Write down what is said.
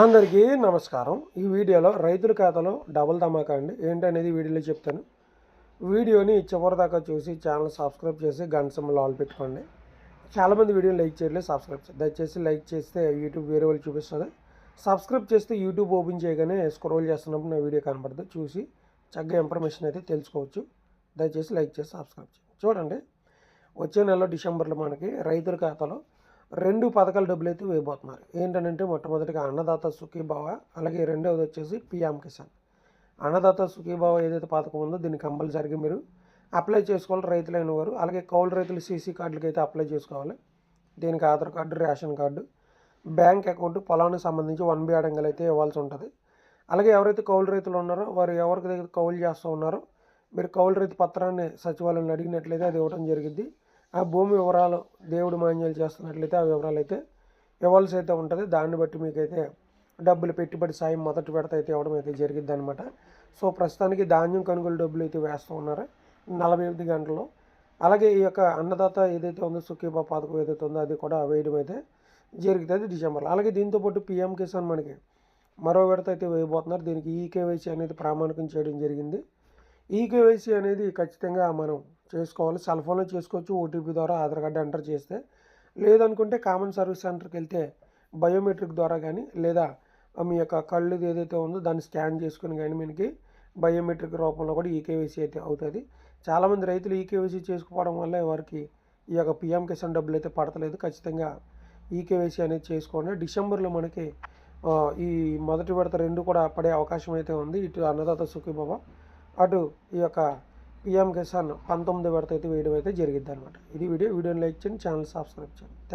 అందరికీ నమస్కారం. ఈ వీడియోలో రైతుల ఖాతాలో డబుల్ ధమాకా అండి. ఏంటనేది వీడియోలో చెప్తాను. వీడియోని చివరి దాకా చూసి ఛానల్ సబ్స్క్రైబ్ చేసి గంట సింబల్ ఆల్ పెట్టుకోండి. చాలామంది వీడియో లైక్ చేయట్లేదు సబ్స్క్రైబ్ దయచేసి లైక్ చేస్తే యూట్యూబ్ వేరే వాళ్ళు చూపిస్తుంది. సబ్స్క్రైబ్ చేస్తే యూట్యూబ్ ఓపెన్ చేయగానే స్క్రోల్ చేస్తున్నప్పుడు నా వీడియో కనపడుతుంది చూసి చక్కగా ఇన్ఫర్మేషన్ అయితే తెలుసుకోవచ్చు. దయచేసి లైక్ చేసి సబ్స్క్రైబ్ చేయండి. చూడండి. వచ్చే నెల డిసెంబర్లో మనకి రైతుల ఖాతాలో రెండు పథకాల డబ్బులు అయితే వేయబోతున్నారు. ఏంటంటే మొట్టమొదటిగా అన్నదాత సుఖీభావ అలాగే రెండవది వచ్చేసి పిఎం కిసాన్. అన్నదాత సుఖీభావ ఏదైతే పథకం ఉందో దీన్ని కంపల్సరిగా మీరు అప్లై చేసుకోవాలి రైతులైన వారు. అలాగే కౌలు రైతులు సీసీ కార్డులకి అయితే అప్లై చేసుకోవాలి. దీనికి Aadhaar card ration card bank account పొలానికి సంబంధించి వన్ బి అడంగలు అయితే ఇవ్వాల్సి ఉంటుంది. అలాగే ఎవరైతే కౌలు రైతులు ఉన్నారో వారు ఎవరికి దగ్గర కౌలు చేస్తూ ఉన్నారో మీరు కౌలు రైతు పత్రాన్ని సచివాలయంలో అడిగినట్లయితే అది ఇవ్వడం జరిగింది ఆ భూమి వివరాలు దేవుడు మాన్యాలు చేస్తున్నట్లయితే ఆ వివరాలు అయితే ఇవ్వాల్సి అయితే ఉంటుంది. దాన్ని బట్టి మీకైతే డబ్బులు పెట్టుబడి సాయం మొదటి విడత అయితే ఇవ్వడం అయితే జరిగిద్ది అనమాట సో ప్రస్తుతానికి ధాన్యం కొనుగోలు డబ్బులు అయితే వేస్తూ ఉన్నారు. నలభై ఎనిమిది గంటల్లో. అలాగే ఈ యొక్క అన్నదాత ఏదైతే ఉందో సుఖీబా పథకం ఏదైతే ఉందో అది కూడా వేయడం అయితే జరుగుతుంది డిసెంబర్లో. అలాగే దీంతో పాటు పిఎం కిసాన్ మనకి మరో విడత అయితే వేయబోతున్నారు. దీనికి ఈకేవైసీ అనేది ప్రామాణికం చేయడం జరిగింది. ఈకేవైసీ అనేది ఖచ్చితంగా మనం చేసుకోవాలి. సెల్ ఫోన్లో చేసుకోవచ్చు ఓటీపీ ద్వారా ఆధార్ కార్డు ఎంటర్ చేస్తే. లేదనుకుంటే కామన్ సర్వీస్ సెంటర్కి వెళ్తే బయోమెట్రిక్ ద్వారా కానీ లేదా మీ యొక్క కళ్ళు ఏదైతే ఉందో దాన్ని స్కాన్ చేసుకుని కానీ మనకి బయోమెట్రిక్ రూపంలో కూడా ఈకేవైసీ అయితే అవుతుంది. చాలామంది రైతులు ఈకేవైసీ చేసుకోవడం వల్ల వారికి ఈ యొక్క పిఎం కిసాన్ డబ్బులు అయితే పడతలేదు. ఖచ్చితంగా ఈకేవైసీ అనేది చేసుకోండి. డిసెంబర్లో మనకి ఈ మొదటి విడత రెండు కూడా పడే అవకాశం అయితే ఉంది. ఇటు అన్నదాత సుఖీబాబా అటు ఈ యొక్క పిఎం కిసాన్ పంతొమ్మిది విడత అయితే వేయడం అయితే జరిగింది అనమాట ఇది వీడియో వీడియోని లైక్ చేయండి ఛానల్ సబ్స్క్రైబ్ చేయండి.